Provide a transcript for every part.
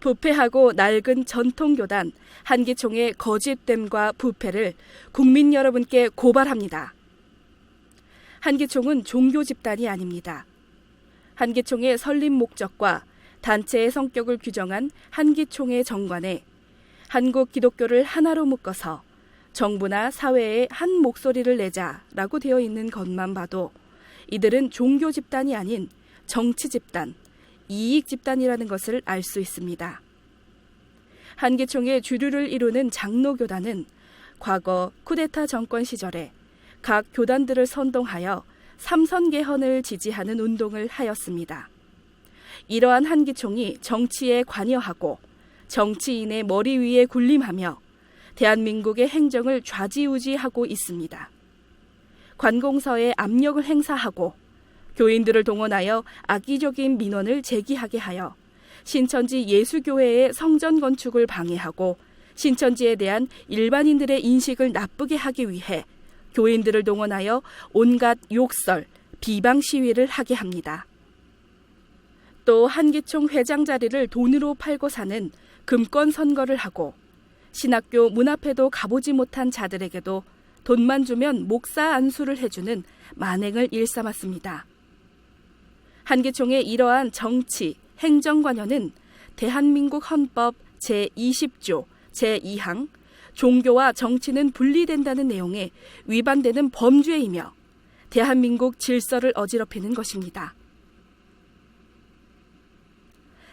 부패하고 낡은 전통교단 한기총의 거짓됨과 부패를 국민 여러분께 고발합니다. 한기총은 종교 집단이 아닙니다. 한기총의 설립 목적과 단체의 성격을 규정한 한기총의 정관에 한국 기독교를 하나로 묶어서 정부나 사회에 한 목소리를 내자라고 되어 있는 것만 봐도 이들은 종교 집단이 아닌 정치 집단, 이익 집단이라는 것을 알 수 있습니다. 한기총의 주류를 이루는 장로교단은 과거 쿠데타 정권 시절에 각 교단들을 선동하여 삼선 개헌을 지지하는 운동을 하였습니다. 이러한 한기총이 정치에 관여하고 정치인의 머리 위에 군림하며 대한민국의 행정을 좌지우지하고 있습니다. 관공서에 압력을 행사하고 교인들을 동원하여 악의적인 민원을 제기하게 하여 신천지 예수교회의 성전 건축을 방해하고 신천지에 대한 일반인들의 인식을 나쁘게 하기 위해 교인들을 동원하여 온갖 욕설, 비방 시위를 하게 합니다. 또 한기총 회장 자리를 돈으로 팔고 사는 금권 선거를 하고 신학교 문 앞에도 가보지 못한 자들에게도 돈만 주면 목사 안수를 해주는 만행을 일삼았습니다. 한기총의 이러한 정치, 행정 관여는 대한민국 헌법 제20조 제2항 종교와 정치는 분리된다는 내용에 위반되는 범죄이며 대한민국 질서를 어지럽히는 것입니다.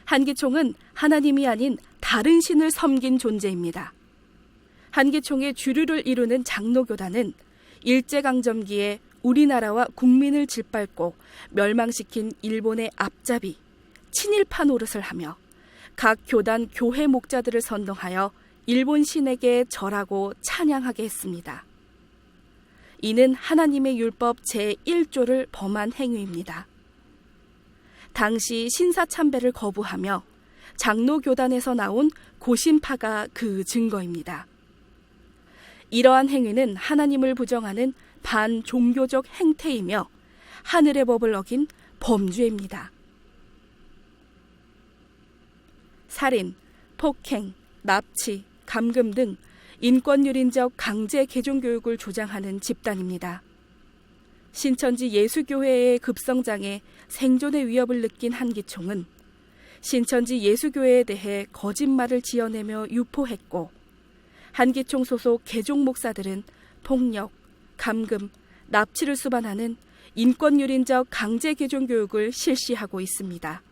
한기총은 하나님이 아닌 다른 신을 섬긴 존재입니다. 한기총의 주류를 이루는 장로교단은 일제강점기에 우리나라와 국민을 짓밟고 멸망시킨 일본의 앞잡이, 친일파 노릇을 하며 각 교단 교회 목자들을 선동하여 일본 신에게 절하고 찬양하게 했습니다. 이는 하나님의 율법 제1조를 범한 행위입니다. 당시 신사 참배를 거부하며 장로 교단에서 나온 고신파가 그 증거입니다. 이러한 행위는 하나님을 부정하는 반종교적 행태이며 하늘의 법을 어긴 범죄입니다. 살인, 폭행, 납치, 감금 등 인권유린적 강제 개종교육을 주장하는 집단입니다. 신천지 예수교회의 급성장에 생존의 위협을 느낀 한기총은 신천지 예수교회에 대해 거짓말을 지어내며 유포했고 한기총 소속 개종 목사들은 폭력, 감금, 납치를 수반하는 인권유린적 강제 개종 교육을 실시하고 있습니다.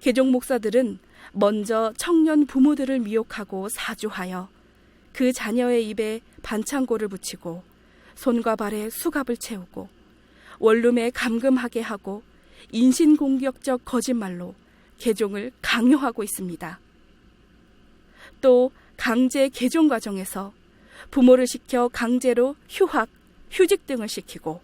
개종 목사들은 먼저 청년 부모들을 미혹하고 사주하여 그 자녀의 입에 반창고를 붙이고 손과 발에 수갑을 채우고 원룸에 감금하게 하고 인신공격적 거짓말로 개종을 강요하고 있습니다. 또 강제 개종 과정에서 부모를 시켜 강제로 휴학, 휴직 등을 시키고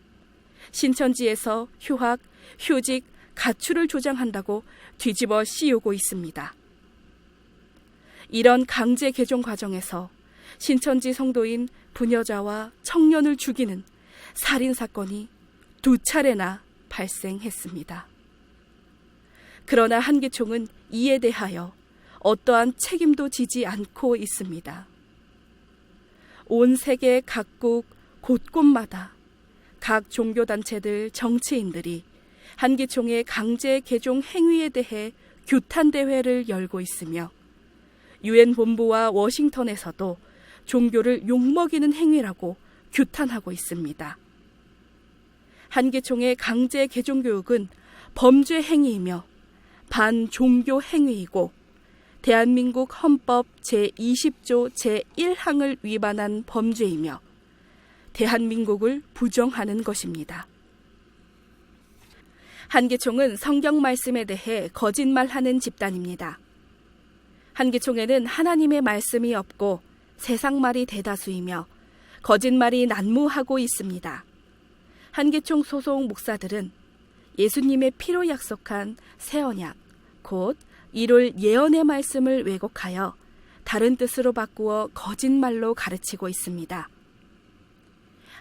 신천지에서 휴학, 휴직, 가출을 조장한다고 뒤집어 씌우고 있습니다. 이런 강제 개종 과정에서 신천지 성도인 부녀자와 청년을 죽이는 살인 사건이 두 차례나 발생했습니다. 그러나 한기총은 이에 대하여 어떠한 책임도 지지 않고 있습니다. 온 세계 각국 곳곳마다 각 종교단체들, 정치인들이 한기총의 강제 개종 행위에 대해 규탄 대회를 열고 있으며 유엔 본부와 워싱턴에서도 종교를 욕먹이는 행위라고 규탄하고 있습니다. 한기총의 강제 개종 교육은 범죄 행위이며 반종교 행위이고 대한민국 헌법 제20조 제1항을 위반한 범죄이며 대한민국을 부정하는 것입니다. 한기총은 성경 말씀에 대해 거짓말하는 집단입니다. 한기총에는 하나님의 말씀이 없고 세상 말이 대다수이며 거짓말이 난무하고 있습니다. 한기총 소속 목사들은 예수님의 피로 약속한 새 언약, 곧 1월 예언의 말씀을 왜곡하여 다른 뜻으로 바꾸어 거짓말로 가르치고 있습니다.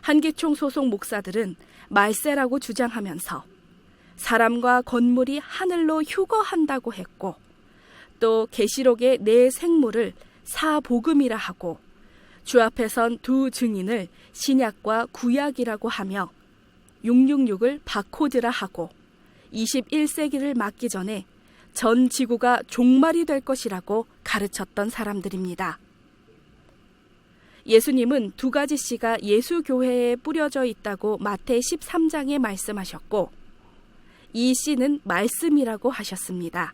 한기총 소속 목사들은 말세라고 주장하면서 사람과 건물이 하늘로 휴거한다고 했고 또 계시록의 네 생물을 사복음이라 하고 주 앞에 선 두 증인을 신약과 구약이라고 하며 666을 바코드라 하고 21세기를 맞기 전에 전 지구가 종말이 될 것이라고 가르쳤던 사람들입니다. 예수님은 두 가지 씨가 예수 교회에 뿌려져 있다고 마태 13장에 말씀하셨고 이 씨는 말씀이라고 하셨습니다.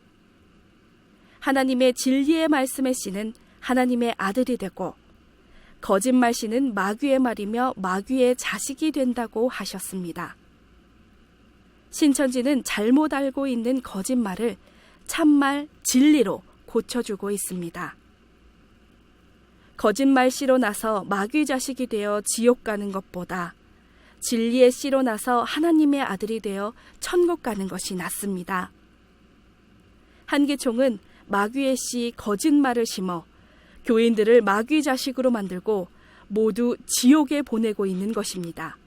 하나님의 진리의 말씀의 씨는 하나님의 아들이 되고 거짓말 씨는 마귀의 말이며 마귀의 자식이 된다고 하셨습니다. 신천지는 잘못 알고 있는 거짓말을 참말 진리로 고쳐주고 있습니다. 거짓말 씨로 나서 마귀 자식이 되어 지옥 가는 것보다 진리의 씨로 나서 하나님의 아들이 되어 천국 가는 것이 낫습니다. 한기총은 마귀의 씨 거짓말을 심어 교인들을 마귀 자식으로 만들고 모두 지옥에 보내고 있는 것입니다.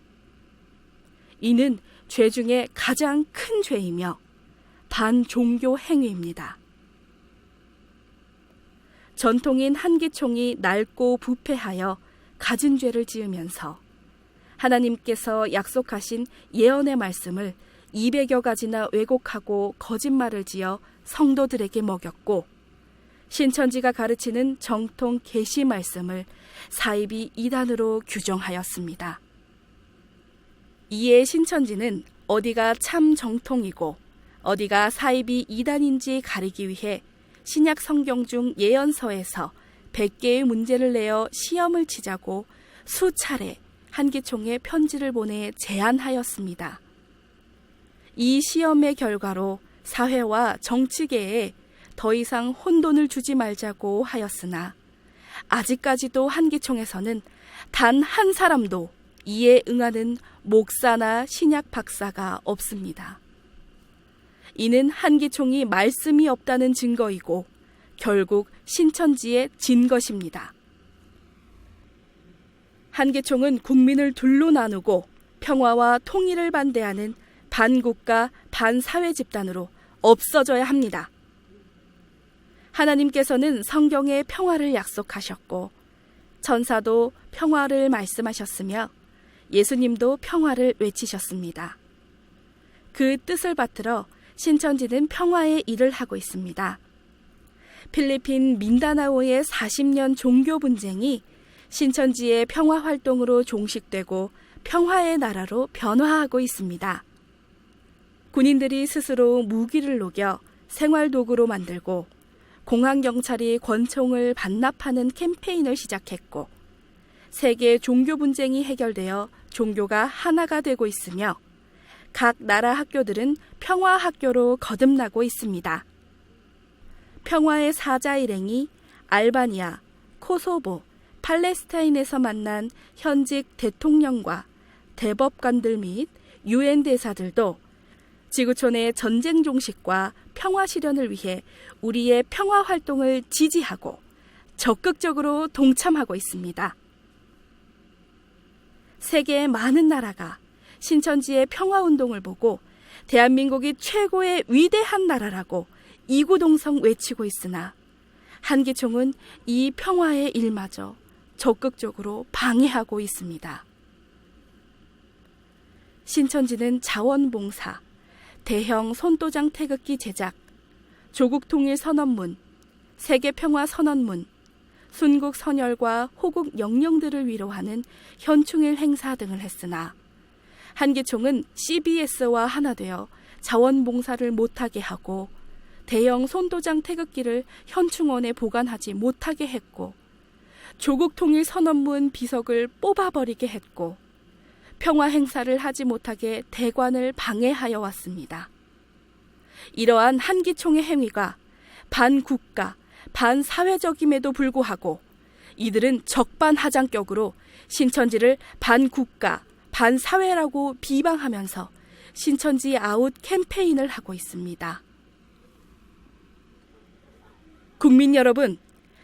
이는 죄 중에 가장 큰 죄이며 반종교 행위입니다. 전통인 한기총이 낡고 부패하여 가진 죄를 지으면서 하나님께서 약속하신 예언의 말씀을 200여 가지나 왜곡하고 거짓말을 지어 성도들에게 먹였고 신천지가 가르치는 정통 계시 말씀을 사입이 이단으로 규정하였습니다. 이에 신천지는 어디가 참 정통이고 어디가 사입이 이단인지 가리기 위해 신약 성경 중 예언서에서 100개의 문제를 내어 시험을 치자고 수차례 한기총에 편지를 보내 제안하였습니다. 이 시험의 결과로 사회와 정치계에 더 이상 혼돈을 주지 말자고 하였으나 아직까지도 한기총에서는 단 한 사람도 이에 응하는 목사나 신약 박사가 없습니다. 이는 한기총이 말씀이 없다는 증거이고 결국 신천지에 진 것입니다. 한기총은 국민을 둘로 나누고 평화와 통일을 반대하는 반국가 반사회 집단으로 없어져야 합니다. 하나님께서는 성경에 평화를 약속하셨고 천사도 평화를 말씀하셨으며 예수님도 평화를 외치셨습니다. 그 뜻을 받들어 신천지는 평화의 일을 하고 있습니다. 필리핀 민다나오의 40년 종교 분쟁이 신천지의 평화 활동으로 종식되고 평화의 나라로 변화하고 있습니다. 군인들이 스스로 무기를 녹여 생활 도구로 만들고 공항 경찰이 권총을 반납하는 캠페인을 시작했고 세계 종교 분쟁이 해결되어 종교가 하나가 되고 있으며 각 나라 학교들은 평화 학교로 거듭나고 있습니다. 평화의 사자 일행이 알바니아, 코소보, 팔레스타인에서 만난 현직 대통령과 대법관들 및 유엔 대사들도 지구촌의 전쟁 종식과 평화 실현을 위해 우리의 평화 활동을 지지하고 적극적으로 동참하고 있습니다. 세계의 많은 나라가 신천지의 평화 운동을 보고 대한민국이 최고의 위대한 나라라고 이구동성 외치고 있으나 한기총은 이 평화의 일마저 적극적으로 방해하고 있습니다. 신천지는 자원봉사, 대형 손도장 태극기 제작, 조국 통일 선언문, 세계 평화 선언문, 순국 선열과 호국 영령들을 위로하는 현충일 행사 등을 했으나 한기총은 CBS와 하나 되어 자원봉사를 못하게 하고 대형 손도장 태극기를 현충원에 보관하지 못하게 했고 조국 통일 선언문 비석을 뽑아버리게 했고 평화 행사를 하지 못하게 대관을 방해하여 왔습니다. 이러한 한기총의 행위가 반국가, 반사회적임에도 불구하고 이들은 적반하장격으로 신천지를 반국가, 반사회라고 비방하면서 신천지 아웃 캠페인을 하고 있습니다. 국민 여러분,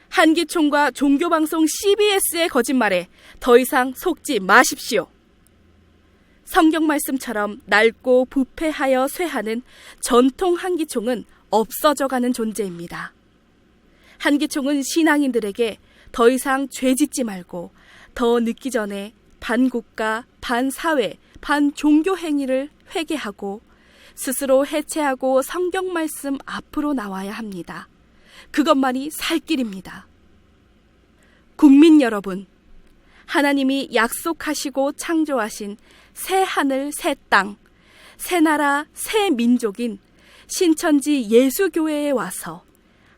한기총과 종교방송 CBS의 거짓말에 더 이상 속지 마십시오. 성경 말씀처럼 낡고 부패하여 쇠하는 전통 한기총은 없어져 가는 존재입니다. 한기총은 신앙인들에게 더 이상 죄 짓지 말고 더 늦기 전에 반국가, 반사회, 반종교 행위를 회개하고 스스로 해체하고 성경 말씀 앞으로 나와야 합니다. 그것만이 살 길입니다. 국민 여러분, 하나님이 약속하시고 창조하신 새 하늘, 새 땅, 새 나라, 새 민족인 신천지 예수교회에 와서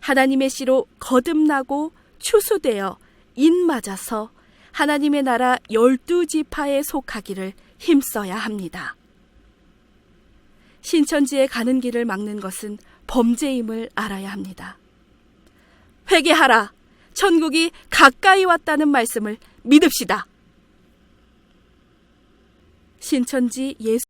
하나님의 씨로 거듭나고 추수되어 인맞아서 하나님의 나라 열두 지파에 속하기를 힘써야 합니다. 신천지에 가는 길을 막는 것은 범죄임을 알아야 합니다. 회개하라! 천국이 가까이 왔다는 말씀을 믿읍시다. 신천지 예수